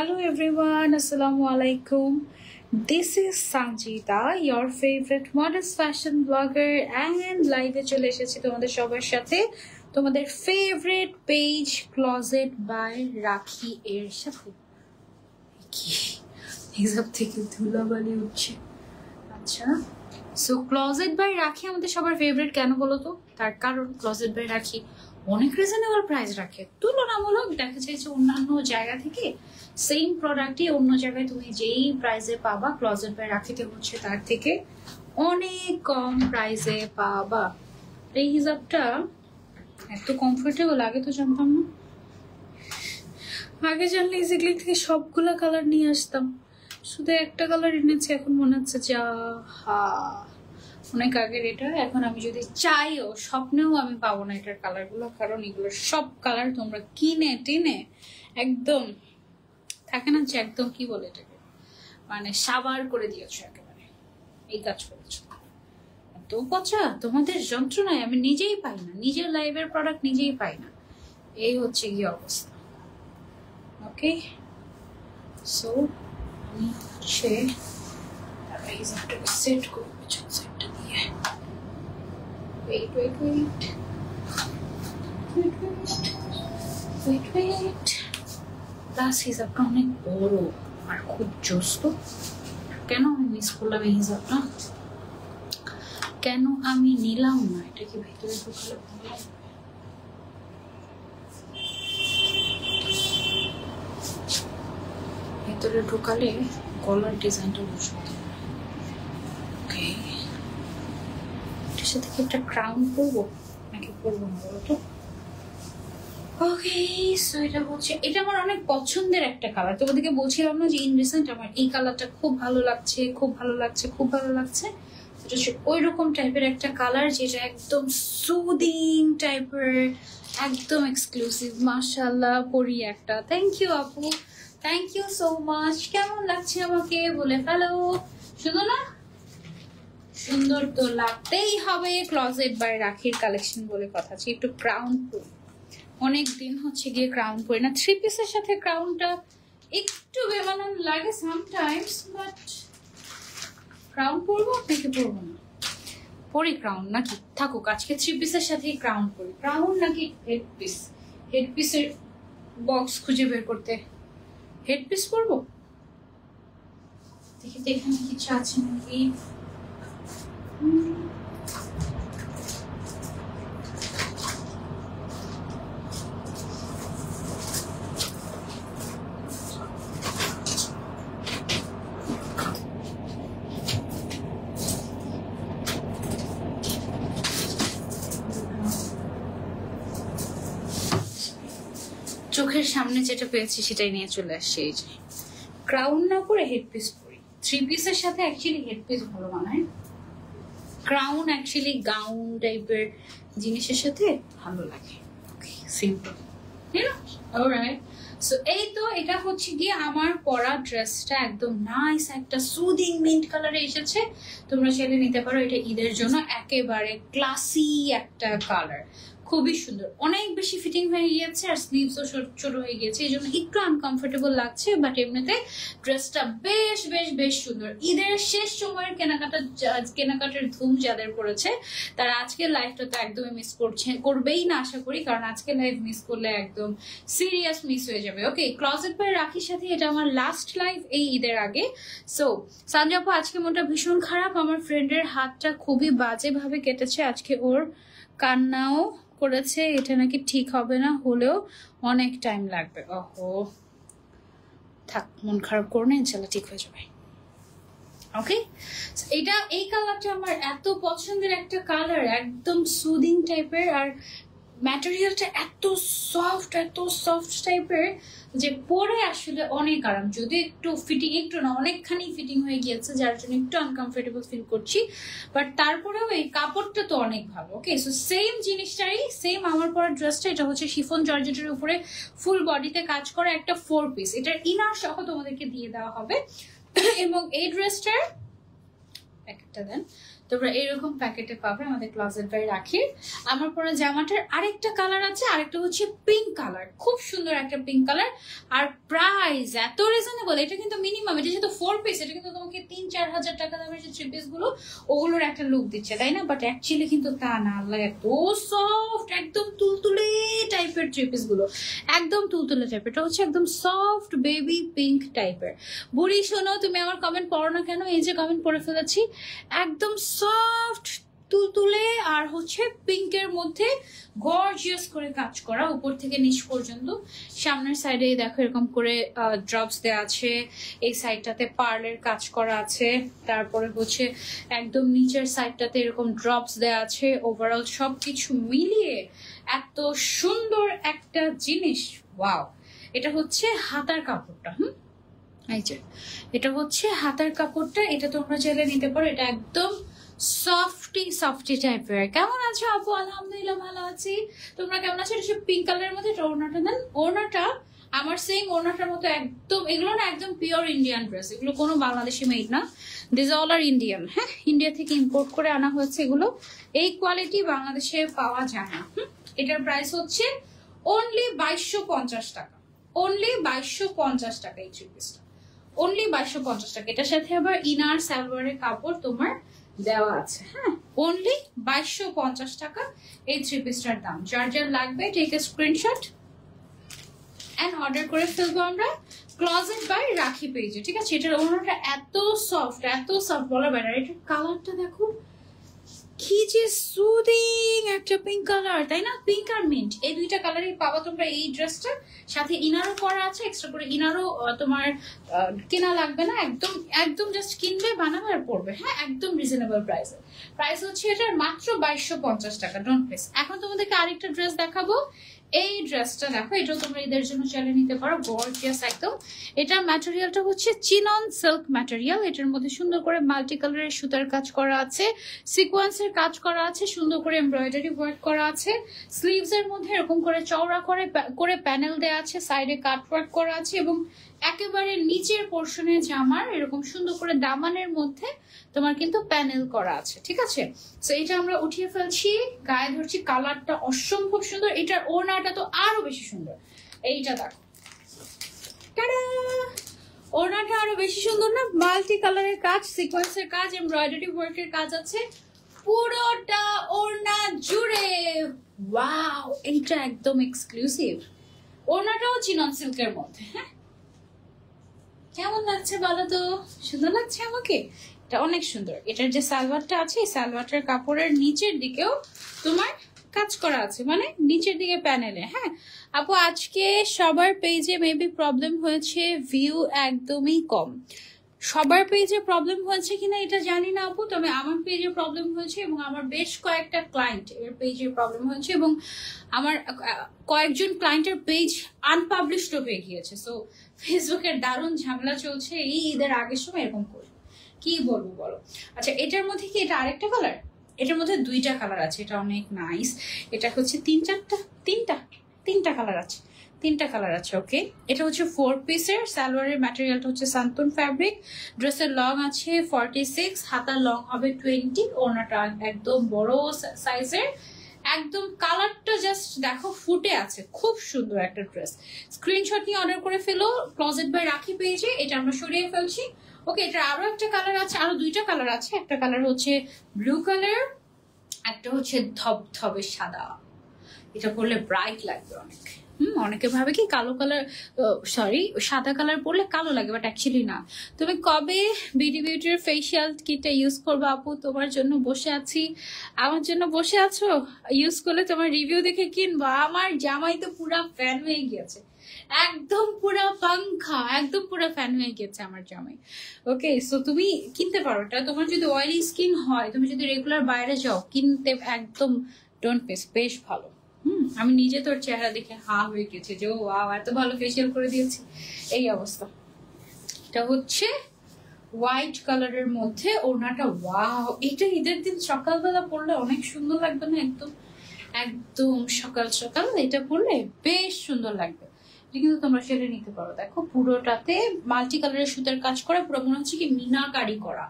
Hello everyone, Assalamu alaikum. This is Sanjita, your favorite modest fashion blogger and live এ চলে এসেছি তোমাদের সবার সাথে। তোমাদের ফেভারিট পেজ ক্লোজেট বাই রাখি এর সাথে। কি? হিসাব থেকে ধুলাবালি উঠছে আচ্ছা সো ক্লোজেট বাই রাখি আমাদের সবার ফেভারিট কেন বলো তো? তার কারণ ক্লোজেট বাই রাখি অনেক রিজনেবল প্রাইস রাখে। তুলনামূলক দেখা যায় যে অন্যান্য জায়গা থেকে সেম প্রোডাক্টই অন্য জায়গায় তুমি যেই প্রাইসে পাবা ক্লোজেট বাই রাখিতে হচ্ছে তার থেকে অনেক কম প্রাইসে পাবা। এই হিসাবটা এত কমফোর্টেবল আগে তো জানতাম না। আগে জানলে ইজিক্লি থেকে সবগুলা কালার নিয়ে আসতাম। শুধু একটা কালার এনেছি, এখন মনে হচ্ছে যা হা। অনেক আগের এটা, এখন আমি যদি চাইও, স্বপ্নেও আমি পাবো না এটার কালারগুলো কারণ এগুলোর সব কালার তোমরা কিনে, টিনে একদম থাকে না যে একদম কি বলে এটাকে? মানে সাবার করে দিয়েছ একেবারে। এই কাজ করেছ। এত পচা, তোমাদের যন্ত্রণায় আমি নিজেই পাই না। নিজের লাইভের প্রোডাক্ট নিজেই পাই না। এই হচ্ছে কি অবস্থা। ওকে সো আমি হচ্ছে তারপরে সেট করব পিছন সাইডটা দিয়ে। ওয়েট প্লাস হিসাবটা অনেক বড় আর খুব জোস কেন আমি মিস করলাম এই হিসাবটা? কেন আমি নিলাম না? এটা কি ভেতরে ঢুকলে? ভেতরে ঢুকালে গলার ডিজাইনটা বুঝতে ওকে এটার সাথে কি একটা ক্রাউন পরবো? নাকি পরবো না বলো তো? ওকে সো এটা হচ্ছে, এটা আমার অনেক পছন্দের একটা কালার তোমাদেরকে বলছিলাম না যে ইন রিসেন্ট আমার এই কালারটা খুব ভালো লাগছে, খুব ভালো লাগছে, খুব ভালো লাগছে। এটা হচ্ছে ওই রকম টাইপের একটা কালার যেটা একদম সুদিং টাইপের একদম এক্সক্লুসিভ মাশাল্লাহ পরি একটা। থ্যাংক ইউ আপু। থ্যাংক ইউ সো মাচ কেমন লাগছে আমাকে বলে ফেলো। শুধু না? সুন্দর তো লাগতেই হবে। ক্লজেট বাই রাখির কালেকশন বলে কথা আছে। একটু ক্রাউন পরি অনেক দিন হচ্ছে গিয়ে ক্রাউন পরি না। থ্রি পিসের সাথে ক্রাউনটা একটু বেমানান লাগে সামটাইমস বাট ক্রাউন পরবো, নাকি পরবো না? পরি ক্রাউন নাকি? থাকুক, আজকে থ্রি পিসের সাথেই ক্রাউন পরি। ক্রাউন নাকি হেড পিস হেড পিসের বক্স খুঁজে বের করতে হেড পিস পরবো? দেখি তো এখানে কিছু আছে নাকি। চোখের সামনে যেটা পেয়েছি সেটাই নিয়ে চলে আসছে এই যে। ক্রাউন না করে হেড পিস পরি থ্রি পিসের সাথে অ্যাকচুয়ালি হেড পিস ভালো মানায়। ক্রাউন অ্যাকচুয়ালি গাউন টাইপের জিনিসের সাথে ভালো লাগে। সিম্পল সো এই তো এটা হচ্ছে গিয়ে আমার পরা ড্রেসটা একদম নাইস একটা সুদিং মিন্ট কালারে এসেছে। তোমরা চাইলে নিতে পারো, এটা ঈদের জন্য একেবারে ক্লাসি একটা কালার খুবই সুন্দর। অনেক বেশি ফিটিং হয়ে গিয়েছে আর স্লিভসও ছোট হয়ে গিয়েছে। এই জন্য একটু আনকমফোর্টেবল লাগছে বাট এমনিতে ড্রেসটা বেশ বেশ বেশ সুন্দর। ঈদের শেষ সময়ের কেনাকাটা কেনাকাটার ধুম যাদের পড়েছে, তারা আজকের লাইফটা তো একদমই মিস করছে, করবেই না আশা করি, কারণ আজকে লাইফ মিস করলে একদম সিরিয়াস মিস হয়ে যাবে। ওকে ক্লজেট বাই রাখির সাথে এটা আমার লাস্ট লাইফ এই ঈদের আগে। সো সঞ্জাপু আজকে মনটা ভীষণ খারাপ। আমার ফ্রেন্ডের হাতটা খুবই বাজে ভাবে কেটেছে। আজকে ওর কান্নাও করেছে, এটা নাকি ঠিক হবে না, হলেও অনেক টাইম লাগবে। ওহো। থাক, মন খারাপ করো না, ইনশাল্লাহ ঠিক হয়ে যাবে। ওকে এটা, এই কালারটা আমার এত পছন্দের একটা কালার একদম সুদিং টাইপের আর ম্যাটেরিয়ালটা এত সফট এত সফট টাইপের যে পরে আসলে অনেক আরাম। যদি একটু ফিটিং একটু না, অনেকখানি ফিটিং হয়ে গিয়েছে, যার জন্য একটু আনকমফোর্টেবল ফিল করছি। বাট তারপরেও এই কাপড়টা তো অনেক ভালো ওকে সো সেম জিনিসটাই সেম আমার পরা ড্রেসটা এটা হচ্ছে শিফন জর্জেটের উপরে ফুল বডিতে কাজ করা একটা ফোর পিস এটার ইনার সহ তোমাদেরকে দিয়ে দেওয়া হবে। এবং এই ড্রেসটার একটা দেন তোমরা এরকম প্যাকেটে পাবে, আমাদের ক্লোজেট বাই রাখি। আমার পরে জামাটার আরেকটা কালার আছে, আরেকটা হচ্ছে পিঙ্ক কালার খুব সুন্দর একটা পিঙ্ক কালার আর প্রাইস এত রিজনেবল এটা কিন্তু মিনিমাম এটা যেহেতু ফোর পিস এটা কিন্তু তোমাকে তিন, চার হাজার টাকা দামের যে থ্রি পিসগুলো, ওগুলোর একটা লুক দিচ্ছে, তাই না? বাট অ্যাকচুয়ালি কিন্তু তা না, আল্লাহ, এত সফট একদম তুলতুলে টাইপের থ্রি পিসগুলো। একদম তুলতুলে টাইপের এটা হচ্ছে একদম সফট বেবি পিঙ্ক টাইপের বুড়ি, শোনো, তুমি আমার কমেন্ট পড়ো না কেন? এই যে কমেন্ট পড়ে ফেলেছি, একদম সফট তুলতুলে আর হচ্ছে পিঙ্কের মধ্যে গর্জিয়াস করে কাজ করা, উপর থেকে নিচ পর্যন্ত। সামনের সাইডে দেখো এরকম করে ড্রপস দেওয়া আছে। এই সাইডটাতে পার্লের কাজ করা আছে। তারপরে হচ্ছে একদম নিচের সাইডটাতে এরকম ড্রপস দেওয়া আছে। ওভারঅল সবকিছু মিলিয়ে এত সুন্দর একটা জিনিস ওয়াও এটা হচ্ছে হাতার কাপড়টা, হুম? এই যে, এটা হচ্ছে হাতার কাপড়টা, এটা তোমরা চাইলে নিতে পারো। এটা একদম সফটি সফটি টাইপের কেমন আছো আপু? আলহামদুলিল্লাহ ভালো আছি। তোমরা কেমন আছো? এটা পিঙ্ক কালারের মধ্যে, এটা ওড়নাটা দেন ওড়নাটা আমার সেম ওড়নাটার মতো একদম, এগুলো না একদম পিওর ইন্ডিয়ান ড্রেস এগুলো কোনো বাংলাদেশি মেড না। দিস অল আর ইন্ডিয়ান হ্যাঁ? ইন্ডিয়া থেকে ইম্পোর্ট করে আনা হয়েছে এগুলো। এই কোয়ালিটি বাংলাদেশে পাওয়া যায় না? এটার প্রাইস হচ্ছে অনলি বাইশশো পঞ্চাশ টাকা। অনলি বাইশশো পঞ্চাশ টাকা এই থ্রি পিসটা অনলি বাইশশো পঞ্চাশ টাকা। এটার সাথে আবার ইনার সালোয়ারের কাপড় তোমার দেওয়া আছে। হ্যাঁ অনলি বাইশশো পঞ্চাশ টাকা এই থ্রি পিসটার দাম। যার যার লাগবে take a screenshot and order করে ফেলব আমরা ক্লজেট বাই রাখি পেয়েছি ঠিক আছে? এটার ওনাটা এত সফট এত সফট বলা বেটার এটার কালারটা দেখো কি যে সুদিং একটা পিঙ্ক কালার তাই না? পিঙ্ক আর মিন্ট এই দুইটা কালারই পাবা তোমরা এই ড্রেসটা সাথে ইনারও করা আছে এক্সট্রা করে ইনারও তোমার কেনা লাগবে না, একদম একদম জাস্ট কিনবে, বানাবে আর পড়বে হ্যাঁ একদম রিজনেবল প্রাইসে প্রাইস হচ্ছে এটার মাত্র বাইশশো পঞ্চাশ টাকা ডোন্ট প্লেস এখন তোমাদেরকে আরেকটা ড্রেস দেখাবো। এই ড্রেসটা দেখো এটাও তোমরা এদের জন্য চালিয়ে নিতে পারো গর্জিয়াস একদম। এটার ম্যাটেরিয়ালটা হচ্ছে চিনন সিল্ক ম্যাটেরিয়াল এটার মধ্যে সুন্দর করে মাল্টি কালারের সুতার কাজ করা আছে সিকোয়েন্সের কাজ করা আছে, সুন্দর করে এমব্রয়ডারি ওয়ার্ক করা আছে স্লিভস এর মধ্যে এরকম করে চওড়া করে করে প্যানেল দেওয়া আছে সাইডে কাট ওয়ার্ক করা আছে এবং একেবারে নিচের পোর্শনে জামার, এরকম সুন্দর করে দামানের মধ্যে তোমার কিন্তু প্যানেল করা আছে, ঠিক আছে? তো এটা আমরা উঠিয়ে ফেলছি, গায়ে ধরছি কালারটা অসম্ভব সুন্দর। এটার ওড়নাটা তো আরও বেশি সুন্দর। এইটা দেখো! ওড়নাটা আরও বেশি সুন্দর না? মাল্টি কালারের কাজ সিকোয়েন্সের কাজ এমব্রয়ডারি ওয়ার্কের কাজ আছে। পুরোটা ওড়না জুড়ে। ওয়াও এইটা একদম এক্সক্লুসিভ ওড়নাটাও চিনন সিল্কের মধ্যে হ্যাঁ? কেমন লাগছে বলো তো? সুন্দর লাগছে আমাকে? এটা অনেক সুন্দর। এটার যে সালোয়ারটা আছে, এই সালোয়ারটার কাপড়ের নিচের দিকেও তোমার কাজ করা আছে। মানে নিচের দিকে প্যানেলে হ্যাঁ? আপু, আজকে সবার পেজে মেবি প্রবলেম হয়েছে ভিউ একদমই কম। সবার পেজে প্রবলেম হয়েছে কিনা এটা জানি না আপু, তবে আমার পেজে প্রবলেম হয়েছে এবং আমার বেশ কয়েকটা ক্লায়েন্ট এর পেজে প্রবলেম হয়েছে এবং আমার কয়েকজন ক্লায়েন্টের পেজ আনপাবলিশড হয়ে গিয়েছে। সো ফেসবুকের দারুণ ঝামেলা চলছে এই ঈদের আগের সময় এরকম করে। কি বলব বলো? আচ্ছা এটার মধ্যে কি এটা আরেকটা কালার এটার মধ্যে দুইটা কালার আছে, এটা অনেক নাইস এটা হচ্ছে তিন চারটা, তিনটা তিনটা কালার আছে, তিনটা কালার আছে ওকে এটা হচ্ছে ফোর পিসের সালোয়ারের ম্যাটেরিয়ালটা হচ্ছে সান্তুন ফ্যাব্রিক ড্রেসের লং আছে ফর্টি সিক্স হাতার লং হবে টোয়েন্টি ওনাটা একদম বড় সাইজের একদম কালারটা জাস্ট দেখো ফুটে আছে, খুব সুন্দর একটা ড্রেস স্ক্রিনশট নিয়ে অর্ডার করে ফেলো ক্লোজেট বাই রাখি পেয়েছে এটা আমরা সরিয়ে ফেলছি। ওকে এটা আরও একটা কালার আছে, আরও দুইটা কালার আছে। একটা কালার হচ্ছে ব্লু কালার একটা হচ্ছে ধবধবে সাদা। এটা পরলে ব্রাইট লাগবে অনেক। হুম, অনেকে ভাবে কি কালো কালার সরি সাদা কালার পরলে কালো লাগে বাট অ্যাকচুয়ালি না। তুমি কবে বিউটি বিউটির ফেসিয়াল কিটটা ইউজ করবে আপু? তোমার জন্য বসে আছি। আমার জন্য বসে আছো? ইউজ করলে তোমার রিভিউ দেখে কিনবো। আমার জামাই তো পুরা ফ্যান হয়ে গিয়েছে। একদম পুরা পাংখা, একদম পুরা ফ্যান হয়ে গেছে আমার জামাই। ওকে সো তুমি কিনতে পারো। এটা তোমার যদি অয়েলি স্কিন হয়, তুমি যদি রেগুলার বাইরে যাও, কিনতে একদম ডোন্ট পেস বেশ ভালো। হুম, আমি নিজে তোর চেহারা দেখে হা হয়ে গেছে যে ও এত ভালো ফেসিয়াল করে দিয়েছি। এই অবস্থা। এটা হচ্ছে হোয়াইট কালারের মধ্যে ওড়নাটা, ওয়াও, এটা ঈদের দিন সকালবেলা পরলে অনেক সুন্দর লাগবে না একদম? একদম সকাল সকাল এটা পরলে বেশ সুন্দর লাগবে। কিন্তু তোমরা সেটা নিতে পারো। দেখো, পুরোটাতে মাল্টি কালারের সুতার কাজ করা, পুরো মনে হচ্ছে কি মিনাকারি করা।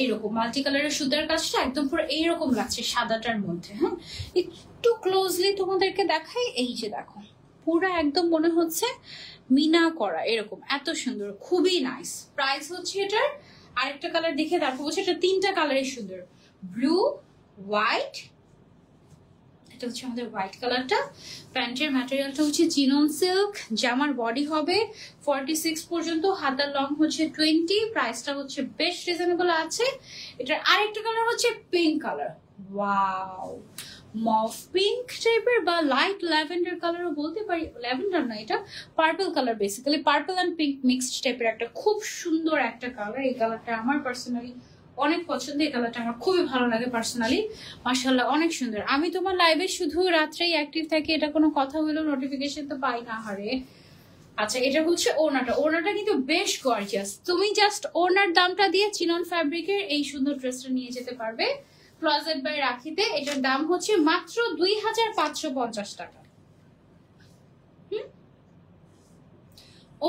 এইরকম মাল্টি কালারের সুতার কাজটা একদম পুরো এইরকম লাগছে সাদাটার মধ্যে হ্যাঁ? একটু ক্লোজলি তোমাদেরকে দেখাই, এই যে দেখো, পুরো একদম মনে হচ্ছে মিনা করা, এরকম, এত সুন্দর, খুবই নাইস প্রাইস হচ্ছে এটার, আরেকটা কালার দেখে তারপর হচ্ছে এটা তিনটা কালারের সুন্দর। ব্লু হোয়াইট এটা হচ্ছে আমাদের হোয়াইট কালারটা প্যান্টের ম্যাটেরিয়ালটা হচ্ছে চিনন সিল্ক জামার বডি হবে ফর্টি পর্যন্ত হাতার লং হচ্ছে টোয়েন্টি প্রাইসটা হচ্ছে বেশ রিজনেবল আছে। এটার আরেকটা কালার হচ্ছে পিঙ্ক কালার একটা খুব সুন্দর একটা কালার এই কালারটা আমার পার্সোনালি অনেক পছন্দ, এই কালারটা আমার খুবই ভালো লাগে পার্সোনালি মার্শাল্লাহ অনেক সুন্দর। আমি তোমার লাইভে শুধু রাত্রেই অ্যাক্টিভ থাকি, এটা কোনো কথা হলেও নোটিফিকেশন তো পাই না, হারে। আচ্ছা এটা হচ্ছে ওনাটা ওনাটা কিন্তু বেশ গর্জিয়াস তুমি জাস্ট ওনার দামটা দিয়ে চিনন ফ্যাব্রিকের এই সুন্দর ড্রেসটা নিয়ে যেতে পারবে। ক্লজেট বাই রাখিতে এটার দাম হচ্ছে মাত্র দুই হাজার পাঁচশো পঞ্চাশ টাকা।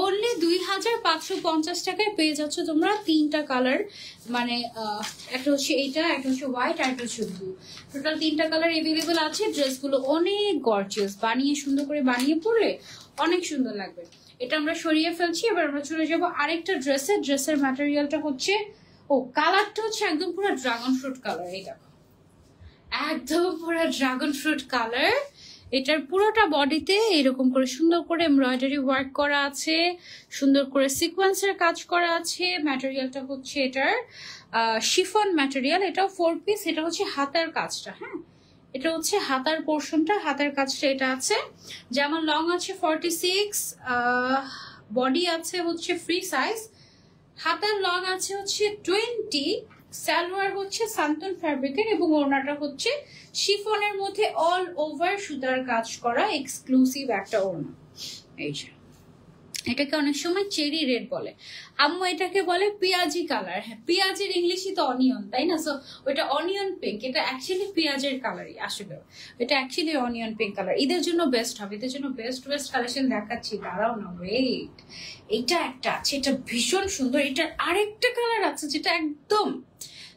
অনলি দুই হাজার পাঁচশো পঞ্চাশ টাকায় পেয়ে যাচ্ছ তোমরা তিনটা কালার মানে একটা হচ্ছে এইটা একটা হচ্ছে হোয়াইট আর একটা হচ্ছে ব্লু টোটাল তিনটা কালার এভেলেবেল আছে ড্রেসগুলো অনেক গর্জিয়াস বানিয়ে, সুন্দর করে বানিয়ে পড়লে অনেক সুন্দর লাগবে। এটা আমরা সরিয়ে ফেলছি, এবার আমরা চলে যাব আরেকটা ড্রেসের ড্রেসের ম্যাটেরিয়ালটা হচ্ছে, ও কালারটা হচ্ছে একদম পুরো ড্রাগন ফ্রুট কালার এই দেখো। একদম পুরো ড্রাগন ফ্রুট কালার এটার পুরোটা বডিতে এরকম করে সুন্দর করে এমব্রয়ডারি ওয়ার্ক করা আছে, সুন্দর করে সিকোয়েন্সের কাজ করা আছে। ম্যাটেরিয়ালটা হচ্ছে এটার শিফন ম্যাটেরিয়াল এটাও ফোর পিস এটা হচ্ছে হাতার কাজটা হ্যাঁ? এটা হচ্ছে হাতার পোর্শনটা হাতার কাজটা এটা আছে। যেমন লং আছে ফর্টি সিক্স বডি আছে হচ্ছে ফ্রি সাইজ হাতার লং আছে হচ্ছে টোয়েন্টি সালোয়ার হচ্ছে সান্তন ফ্যাব্রিকের এবং ওড়নাটা হচ্ছে শিফনের মধ্যে অল ওভার সুতার কাজ করা এক্সক্লুসিভ একটা ওড়না। এই যে। এটাকে অনেক সময় চেরি রেড বলে। আম্মু এটাকে বলে পেঁয়াজি কালার। হ্যাঁ পেঁয়াজের ইংলিশই তো অনিয়ন, তাই না? সো ওইটা অনিয়ন পিঙ্ক এটা অ্যাকচুয়ালি পেঁয়াজের কালারই আসলে এটা অ্যাকচুয়ালি অনিয়ন পিঙ্ক কালার এদের জন্য বেস্ট হবে, এদের জন্য বেস্ট বেস্ট কালেকশন দেখাচ্ছি। দাঁড়াও না ওয়েট এটা একটা আছে, এটা ভীষণ সুন্দর। এটার আরেকটা কালার আছে যেটা একদম,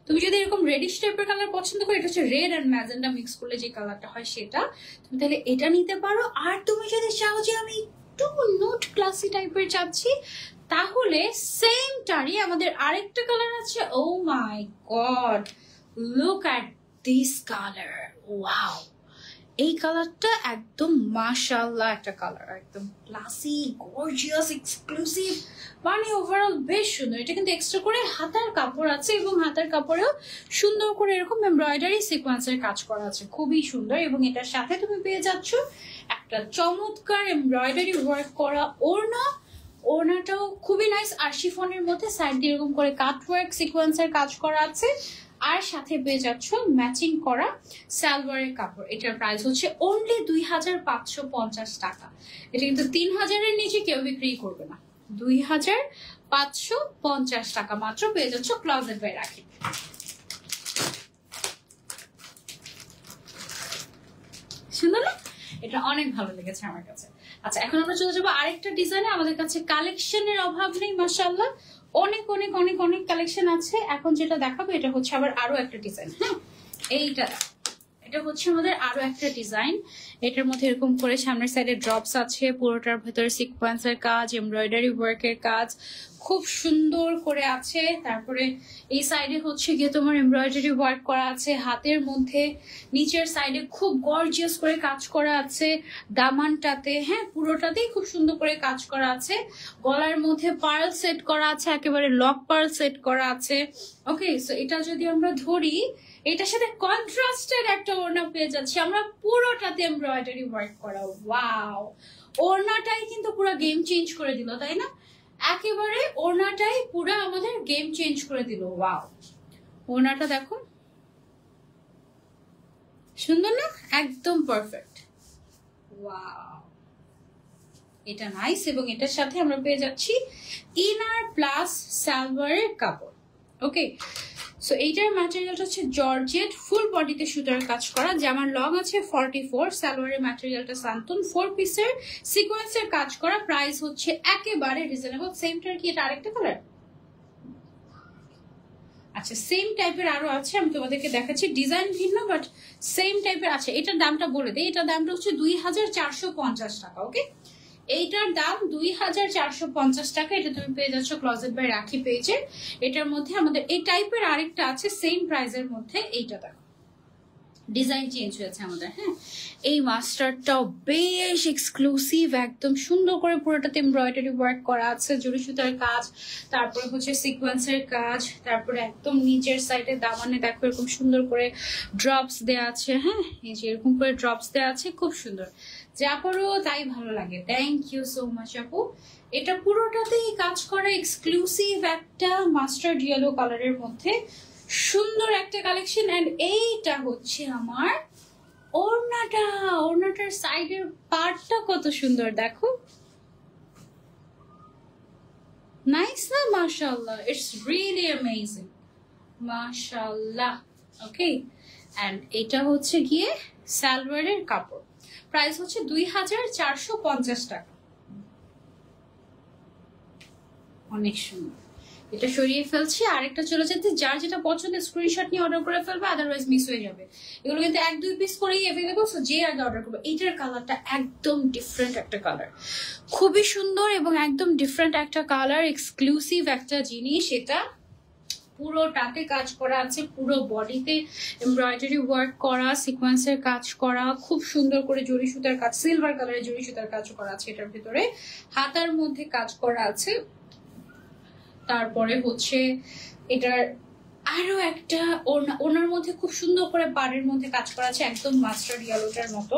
তুমি যদি এরকম রেডিশ টাইপের কালার পছন্দ করো, এটা হচ্ছে রেড অ্যান্ড ম্যাজেন্ডা মিক্স করলে যে কালারটা হয় সেটা, তুমি তাহলে এটা নিতে পারো। আর তুমি যদি চাও যে আমি একটু নোট ক্লাসি টাইপের চাচ্ছি। তাহলে সেম টারই আমাদের আরেকটা কালার আছে। ও my god look at this colour wow এই কালারটা একদম মাশাল্লাহ একটা কালার একদম ক্লাসি গর্জিয়াস এক্সক্লুসিভ মানে ওভারঅল বেশ সুন্দর। এটা কিন্তু এক্সট্রা করে হাতার কাপড় আছে এবং হাতার কাপড়েও সুন্দর করে এরকম এমব্রয়ডারি সিকোয়েন্সের কাজ করা আছে। খুবই সুন্দর এবং এটার সাথে তুমি পেয়ে যাচ্ছ একটা চমৎকার এমব্রয়ডারি ওয়ার্ক করা ওড়না। ওড়নাটাও খুবই নাইস আর শিফনের মধ্যে সাইড দিয়ে এরকম করে কাট ওয়ার্ক সিকোয়েন্সের কাজ করা আছে। আর সাথে পেয়ে যাচ্ছ ম্যাচিং করা সালোয়ারের কাপড়। এটার প্রাইস হচ্ছে অনলি দুই হাজার পাঁচশো পঞ্চাশ টাকা। এটা কিন্তু তিন হাজারের নিচে কেউ বিক্রি করবে না। দুই হাজার পাঁচশো পঞ্চাশ টাকা মাত্র পেয়ে যাচ্ছ ক্লজেট বাই রাখি সুন্দর এটা অনেক ভালো লেগেছে আমার কাছে। আচ্ছা এখন আমরা চলে যাব আরেকটা ডিজাইনে আমাদের কাছে কালেকশনের অভাব নেই মাসাল্লাহ অনেক অনেক অনেক অনেক কালেকশন আছে। এখন যেটা দেখাবো, এটা হচ্ছে আবার আরও একটা ডিজাইন হ্যাঁ এইটা। এটা হচ্ছে আমাদের আরও একটা ডিজাইন। এটার মধ্যে এরকম করে সামনের সাইডে ড্রপস আছে, পুরোটার ভেতরে সিকোয়েন্সের কাজ এমব্রয়ডারি ওয়ার্কের কাজ খুব সুন্দর করে আছে। তারপরে এই সাইডে হচ্ছে গিয়ে তোমার এমব্রয়ডারি ওয়ার্ক করা আছে, হাতের মধ্যে, নিচের সাইডে খুব গর্জিয়াস করে কাজ করা আছে, দামানটাতে হ্যাঁ পুরোটাতেই খুব সুন্দর করে কাজ করা আছে। গলার মধ্যে পার্ল সেট করা আছে, একেবারে লক পার্ল সেট করা আছে। ওকে সো এটা যদি আমরা ধরি এটার সাথে কন্ট্রাস্টেড একটা ওড়না পেয়ে যাচ্ছি। আমরা পুরোটাতে এমব্রয়ডারি ওয়ার্ক করা। ওয়াও ওড়নাটাই কিন্তু পুরো গেম চেঞ্জ করে দিল, তাই না? একেবারে ওড়নাটাই পুরো আমাদের গেম চেঞ্জ করে দিল। ওয়াও ওড়নাটা দেখো। সুন্দর না? একদম পারফেক্ট এটা নাইস এবং এটার সাথে আমরা পেয়ে যাচ্ছি ইনার প্লাস সালভারের কাপড়। ওকে সো এইটার ম্যাটেরিয়ালটা হচ্ছে জর্জেট ফুল বডিতে সুতার কাজ করা জামার লং আছে ফর্টি ফোর সালোয়ারের ম্যাটেরিয়ালটা সান্তুন ফোর পিসের সিকোয়েন্সের কাজ করা প্রাইস হচ্ছে একেবারে রিজনেবল সেমটার কি এটা আরেকটা কালার আচ্ছা সেম টাইপের আরও আছে, আমি তোমাদেরকে দেখাচ্ছি। ডিজাইন ভিন্ন বাট সেম টাইপের আছে। এটার দামটা বলে দিই। এটার দামটা হচ্ছে দুই হাজার চারশো পঞ্চাশ টাকা ওকে এইটার দাম দুই হাজার চারশো পঞ্চাশ টাকা। এটা তুমি পেয়ে যাচ্ছ ক্লজেট বাই রাখি পেয়েছে এটার মধ্যে আমাদের, এই টাইপের আরেকটা আছে সেম প্রাইসের মধ্যে এইটা দেখো। ডিজাইন চেঞ্জ হয়েছে আমাদের হ্যাঁ? এই বেশ এক্সক্লুসিভ একদম সুন্দর করে ওয়ার্ক করা আছে, জুড়ি সুতার কাজ, তারপরে হচ্ছে সিকোয়েন্সের কাজ, তারপরে একদম নিচের সাইডে দেখো এরকম সুন্দর করে ড্রপস দেওয়া আছে হ্যাঁ? এরকম করে ড্রপস দেওয়া আছে, খুব সুন্দর। যা করো তাই ভালো লাগে। থ্যাংক ইউ সো মাচ আপু। এটা পুরোটাতেই কাজ করা এক্সক্লুসিভ একটা মাস্টার্ড ইয়েলো কালারের মধ্যে। সুন্দর একটা কালেকশন এন্ড এইটা হচ্ছে আমার ওড়নাটা। ওড়নাটার সাইডের পার্টটা কত সুন্দর, দেখো। নাইস না? মাশাআল্লাহ ইটস রিয়েলি অ্যামেজিং মাশাআল্লাহ ওকে এন্ড এটা হচ্ছে গিয়ে সালোয়ারের কাপড়। প্রাইস হচ্ছে দুই হাজার চারশো পঞ্চাশ টাকা। অনেক সুন্দর। এটা সরিয়ে ফেলছি, আরেকটা চলে যেতে, যার যেটা পছন্দের স্ক্রিনশট নিয়ে অর্ডার করে ফেলবে আদারওয়াইজ মিস হয়ে যাবে। এগুলো কিন্তু এক দুই পিস করেই অ্যাভেলেবল সো যে আগে অর্ডার করবে, এইটার কালারটা একদম ডিফারেন্ট একটা কালার খুবই সুন্দর এবং একদম ডিফারেন্ট একটা কালার এক্সক্লুসিভ একটা জিনিস, এটা পুরোটাতে কাজ করা আছে, পুরো বডিতে এমব্রয়ডারি ওয়ার্ক করা সিকোয়েন্সের কাজ করা, খুব সুন্দর করে জড়ি সুতার কাজ সিলভার কালারের জড়ি সুতার কাজ করা আছে এটার ভিতরে। হাতার মধ্যে কাজ করা আছে। তারপরে হচ্ছে এটার আরও একটা ওনার মধ্যে খুব সুন্দর করে পাড়ের মধ্যে কাজ করা আছে, একদম মাস্টার ইয়েলোটার মতো।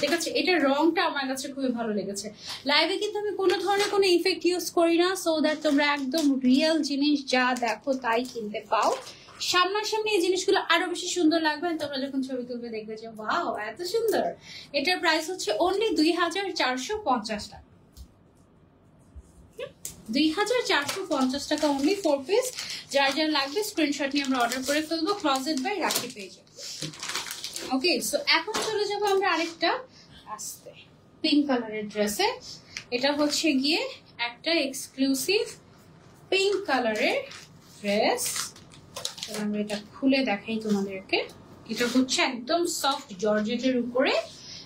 ঠিক আছে এটার রংটা আমার কাছে খুবই ভালো লেগেছে। লাইভে কিন্তু আমি কোনো ধরনের কোনো ইফেক্ট ইউজ করি না সো দ্যাট তোমরা একদম রিয়েল জিনিস যা দেখো তাই কিনতে পাও। সামনাসামনি এই জিনিসগুলো আরও বেশি সুন্দর লাগবে তোমরা যখন ছবি তুলবে দেখবে যে ওয়াও এত সুন্দর! এটার প্রাইস হচ্ছে অনলি দুই হাজার চারশো পঞ্চাশ টাকা। দুই হাজার চারশো পঞ্চাশ টাকা অনলি ফোর পিস যার যার লাগবে স্ক্রিনশট নিয়ে আমরা অর্ডার করে ফেলব ক্লজেট বাই রাখি পেয়ে ওকে সো এখন চলে যাব আমরা আরেকটা। আসতে। পিঙ্ক কালারের ড্রেসে এটা হচ্ছে গিয়ে একটা এক্সক্লুসিভ পিঙ্ক কালারের ড্রেস আমরা এটা খুলে দেখাই তোমাদেরকে। এটা হচ্ছে একদম সফট জর্জেটের উপরে।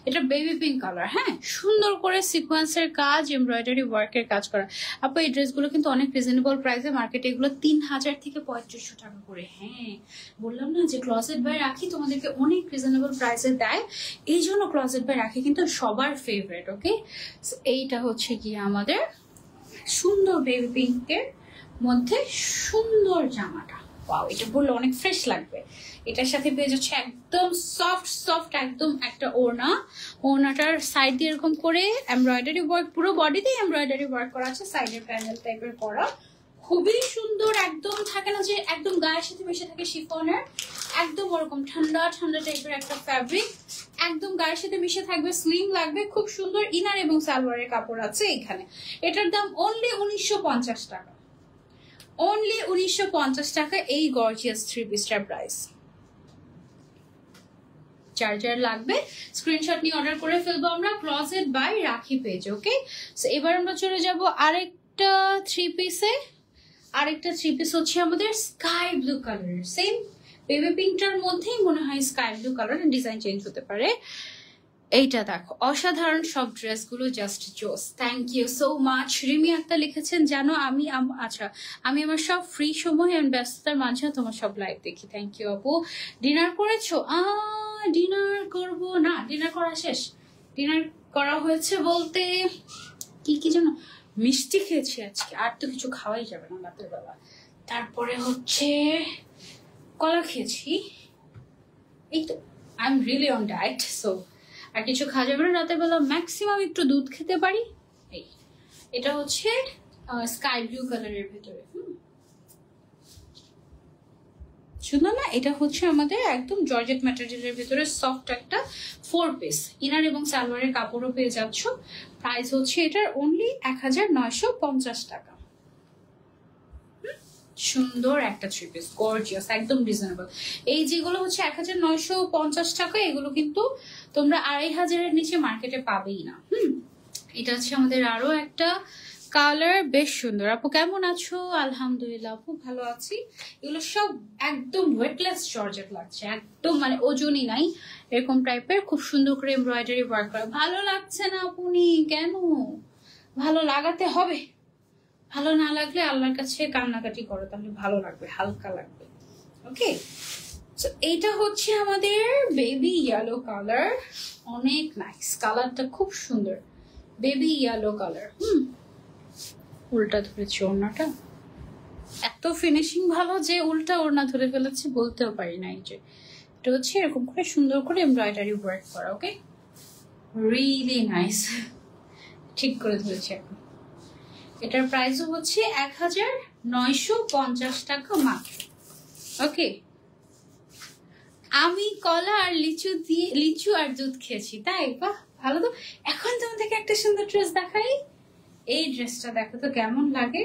এটা বেবি পিঙ্ক কালার হ্যাঁ? সুন্দর করে সিকোয়েন্সের কাজ এমব্রয়ডারি ওয়ার্কের কাজ করা। আপু, এই ড্রেসগুলো কিন্তু অনেক রিজনেবল প্রাইসে মার্কেটে এগুলো তিন হাজার থেকে পঁয়ত্রিশশো টাকা করে হ্যাঁ? বললাম না যে ক্লসেট বাই রাখি তোমাদেরকে অনেক রিজনেবল প্রাইসে দেয়। এই জন্য ক্লসেট বাই রাখি কিন্তু সবার ফেভারেট ওকে এইটা হচ্ছে কি আমাদের সুন্দর বেবি পিঙ্কের মধ্যে সুন্দর জামাটা। পাও এটা বললে অনেক ফ্রেশ লাগবে। এটার সাথে পেয়ে যাচ্ছে একদম সফট সফট একদম একটা ওড়না। ওড়নাটার সাইড দিয়ে এরকম করে এমব্রয়ডারি ওয়ার্ক পুরো বডিতেই এমব্রয়ডারি ওয়ার্ক করা আছে সাইডের প্যানেল টাইপের করা। খুবই সুন্দর, একদম থাকে না যে একদম গায়ের সাথে মিশে থাকে শিফনের। একদম ওরকম ঠান্ডা ঠান্ডা টাইপের একটা ফ্যাব্রিক একদম গায়ের সাথে মিশে থাকবে স্লিম লাগবে। খুব সুন্দর ইনার এবং সালোয়ারের কাপড় আছে এখানে। এটার দাম অনলি উনিশশো পঞ্চাশ টাকা। অনলি উনিশশো টাকা এই গর্জিয়াস থ্রি পিসটার প্রাইস চার্জার লাগবে স্ক্রিনশট নিয়ে অর্ডার করে ফেলব আমরা closet by Rakhi page okay so এবার আমরা চলে যাব আরেকটা থ্রি পিসে আরেকটা থ্রি পিস হচ্ছে আমাদের স্কাই ব্লু কালারের সেম বেবি পিঙ্কটার মধ্যেই মনে হয় স্কাই ব্লু কালারের ডিজাইন চেঞ্জ হতে পারে। এইটা দেখো, অসাধারণ সব ড্রেসগুলো জাস্ট জোস thank you so much Rimi Akter লিখেছেন, জানো, আমি আচ্ছা আমি আমার সব ফ্রি সময় এবং ব্যস্ততার মাঝে তোমার সব লাইভ দেখি। থ্যাংক ইউ আপু। ডিনার করেছ? ডিনার করব না ডিনার করা শেষ। ডিনার করা হয়েছে বলতে কি কি যেন? মিষ্টি খেয়েছি আজকে। আর তো কিছু খাওয়াই যাবে না রাতের বেলা তারপরে হচ্ছে কলা খেয়েছি। এই তো I am really on diet so আর কিছু খাওয়া না রাতের বেলা ম্যাক্সিমাম একটু দুধ খেতে পারি। এই, এটা হচ্ছে স্কাই ব্লু কালারের ভেতরে সুন্দর না, এটা হচ্ছে আমাদের একদম জর্জেট ম্যাটেরিয়ালের ভেতরে সফট একটা ফোর পিস ইনার এবং সালোয়ারের কাপড়ও পেয়ে যাচ্ছ। প্রাইস হচ্ছে এটার অনলি এক হাজার নয়শো পঞ্চাশ টাকা। সুন্দর একটা থ্রি পিস গর্জিয়াস একদম রিজনেবল এই যেগুলো হচ্ছে এক হাজার নয়শো পঞ্চাশ টাকা, এগুলো কিন্তু তোমরা আড়াই হাজারের নিচে মার্কেটে পাবেই না। হুম? এটা হচ্ছে আমাদের আরও একটা কালার বেশ সুন্দর। আপু, কেমন আছো? আলহামদুলিল্লাহ, আপু, ভালো আছি। এগুলো সব একদম ওয়েটলেস জর্জেট লাগছে, একদম মানে ওজনই নাই। এরকম টাইপের খুব সুন্দর করে এমব্রয়ডারি ওয়ার্ক করা। ভালো লাগছে না আপনি কেন? ভালো লাগাতে হবে। ভালো না লাগলে আল্লাহর কাছে কান্নাকাটি করো, তাহলে ভালো লাগবে, হালকা লাগবে। ওকে এইটা হচ্ছে আমাদের বেবি ইয়েলো কালার অনেক নাইস কালারটা খুব সুন্দর। বেবি ইয়েলো কালার হুম? উল্টা ধরেছি ওড়নাটা। এত ফিনিশিং ভালো যে উল্টা ওড়না ধরে ফেলেছি, বলতেও পারি না এই যে। এটা হচ্ছে এরকম করে সুন্দর করে এমব্রয়ডারি ওয়ার্ক করা ওকে রিয়েলি নাইস ঠিক করে ধরেছি এখন। এটার প্রাইসও হচ্ছে এক হাজার নয়শো পঞ্চাশ টাকা মাত্র। ওকে আমি কলা আর লিচু দিয়ে, লিচু আর দুধ খেয়েছি, তাই? বাহ, ভালো তো। এখন তোমাদেরকে একটা সুন্দর ড্রেস দেখাই। এই ড্রেসটা দেখো তো কেমন লাগে!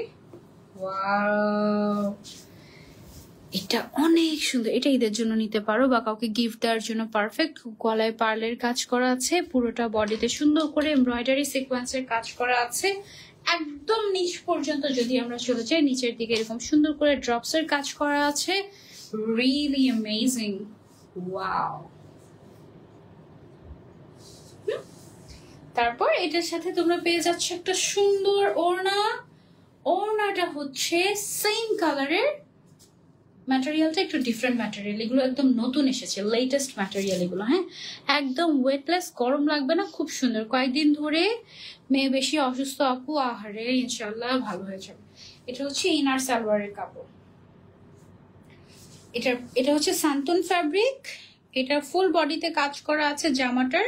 এটা অনেক সুন্দর। এটা ঈদের জন্য নিতে পারো বা কাউকে গিফট দেওয়ার জন্য পারফেক্ট গলায় পার্লের কাজ করা আছে, পুরোটা বডিতে সুন্দর করে এমব্রয়ডারি সিকোয়েন্সের কাজ করা আছে। একদম নিচ পর্যন্ত যদি আমরা চলে যাই, নিচের দিকে এরকম সুন্দর করে ড্রপস এর কাজ করা আছে। রিয়েলি অ্যামেজিং ওয়াও তারপর এটার সাথে তোমরা পেয়ে যাচ্ছ একটা সুন্দর ওড়না। ওড়নাটা হচ্ছে সেম কালারের ম্যাটেরিয়ালটা একটু ডিফারেন্ট ম্যাটেরিয়াল এগুলো একদম নতুন এসেছে লেটেস্ট ম্যাটেরিয়াল এগুলো হ্যাঁ? একদম ওয়েটলেস গরম লাগবে না, খুব সুন্দর। কয়েকদিন ধরে মেয়ে বেশি অসুস্থ, আপু, আহারে ইনশাল্লাহ ভালো হয়ে যাবে। এটা হচ্ছে ইনার সালোয়ারের কাপড়। এটা এটা হচ্ছে সান্তন ফ্যাব্রিক এটা ফুল বডিতে কাজ করা আছে জামাটার।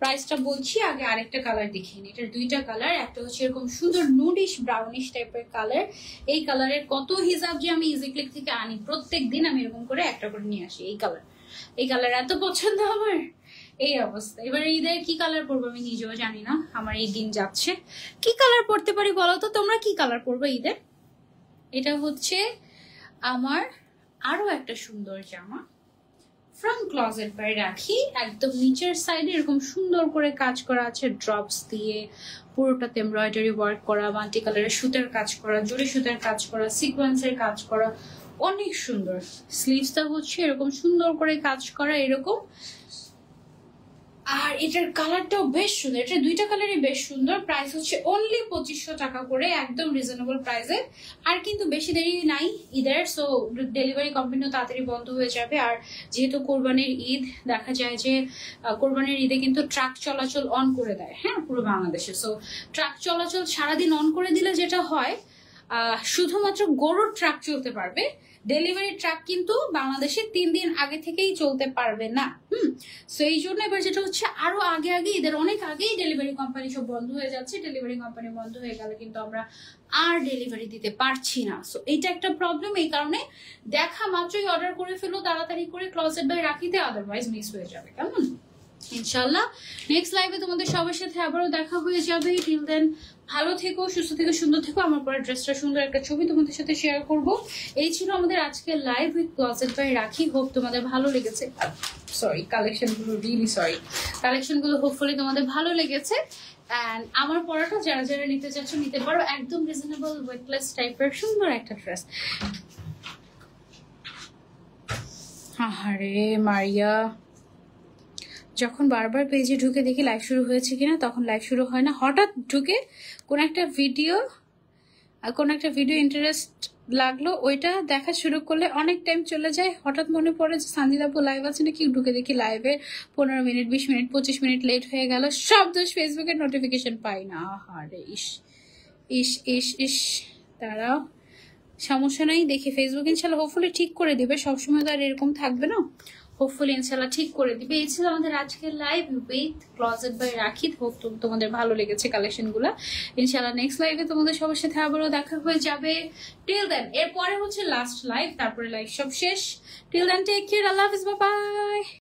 প্রাইসটা বলছি, আগে আরেকটা কালার দেখিয়ে নিই। এটার দুইটা কালার একটা হচ্ছে এরকম সুন্দর নুডিশ ব্রাউনিশ টাইপের কালার এই কালারের কত হিসাব যে আমি ইজি ক্লিক থেকে আনি, প্রত্যেক দিন আমি এরকম করে একটা করে নিয়ে আসি এই কালার এই কালার এত পছন্দ আমার। এই অবস্থা। এবারে ঈদের কি কালার পরবো আমি নিজেও জানি না, আমার এই দিন যাচ্ছে। কি কালার পরতে পারি বলো তো? তোমরা কি কালার পরবে ঈদের? এটা হচ্ছে আমার আরও একটা সুন্দর জামা। ফ্রন্ট ক্লজেট বাই রাখি একদম নিচের সাইডে এরকম সুন্দর করে কাজ করা আছে ড্রপস দিয়ে, পুরোটাতে এমব্রয়ডারি ওয়ার্ক করা মাল্টি কালারের সুতার কাজ করা, জুড়ি সুতার কাজ করা সিকোয়েন্সের কাজ করা, অনেক সুন্দর। স্লিভসটা হচ্ছে এরকম সুন্দর করে কাজ করা, এরকম আর এটার কালারটাও বেশ সুন্দর। এটা দুইটা কালারই বেশ সুন্দর। প্রাইস হচ্ছে অনলি পঁচিশশো টাকা করে, একদম রিজনেবল প্রাইসে আর কিন্তু বেশি দেরি নাই ঈদের সো ডেলিভারি কোম্পানিও তাড়াতাড়ি বন্ধ হয়ে যাবে। আর যেহেতু কোরবানির ঈদ, দেখা যায় যে কোরবানির ঈদে কিন্তু ট্রাক চলাচল অন করে দেয় হ্যাঁ পুরো বাংলাদেশে। সো ট্রাক চলাচল সারাদিন অন করে দিলে যেটা হয় শুধুমাত্র গরুর ট্রাক চলতে পারবে। ডেলিভারি ট্রাক কিন্তু বাংলাদেশে তিন দিন আগে থেকেই চলতে পারবে না। হুম? সো এই জন্য এবার যেটা হচ্ছে, আরও আগে আগে, এদের অনেক আগেই ডেলিভারি কোম্পানি সব বন্ধ হয়ে যাচ্ছে। ডেলিভারি কোম্পানি বন্ধ হয়ে গেলে কিন্তু আমরা আর ডেলিভারি দিতে পারছি না। সো এইটা একটা প্রবলেম এই কারণে দেখা মাত্রই অর্ডার করে ফেলো, তাড়াতাড়ি করে ক্লজেট বাই রাখিতে আদারওয়াইজ মিস হয়ে যাবে। কেমন? ইনশাল্লাহ নেক্সট লাইভে তোমাদের সবার সাথে আবারও দেখা হয়ে যাবে। টিল দেন ভালো থেকো, সুস্থ থেকো, সুন্দর থেকো। আমার পরে ড্রেসটা সুন্দর একটা ছবি তোমাদের সাথে শেয়ার করব। এই ছিল আমাদের আজকের live with closet by Rakhi hope তোমাদের ভালো লেগেছে। সরি কালেকশনগুলো রিয়েলি সরি কালেকশনগুলো হোপফুলি তোমাদের ভালো লেগেছে। অ্যান্ড আমার পড়াটা যারা যারা নিতে চাচ্ছ, নিতে পারো। একদম রিজনেবল ওয়েটলেস টাইপের সুন্দর একটা ড্রেস আহারে, মারিয়া। যখন বারবার পেজে ঢুকে দেখি লাইভ শুরু হয়েছে কিনা, তখন লাইভ শুরু হয় না। হঠাৎ ঢুকে কোন একটা ভিডিও কোন একটা ভিডিও ইন্টারেস্ট লাগল, ওইটা দেখা শুরু করলে অনেক টাইম চলে যায়। হঠাৎ মনে পড়ে যে সানজিদাপু লাইভ আছে নাকি? ঢুকে দেখি লাইভে পনেরো মিনিট, বিশ মিনিট, পঁচিশ মিনিট লেট হয়ে গেল। সব দোষ ফেসবুকের নোটিফিকেশন পাই না। আহারে ইস ইস ইস ইস। তারাও সমস্যা নাই, দেখি ফেসবুক ইনশাল্লাহ হোপফুলি ঠিক করে দিবে। সবসময় তো আর এরকম থাকবে না। হোপফুলি ইনশাল্লাহ ঠিক করে দিবে। এই ছিল আমাদের আজকের live with closet by Rakhi hope তোমাদের ভালো লেগেছে কালেকশনগুলো। ইনশাল্লাহ নেক্সট লাইভে তোমাদের সবার সাথে আবারও দেখা হয়ে যাবে। টিল দেন এরপরে হচ্ছে লাস্ট লাইভ তারপরে লাইভ সব শেষ। টিল দেন টেক কেয়ার আল্লাহ হাফিজ বাই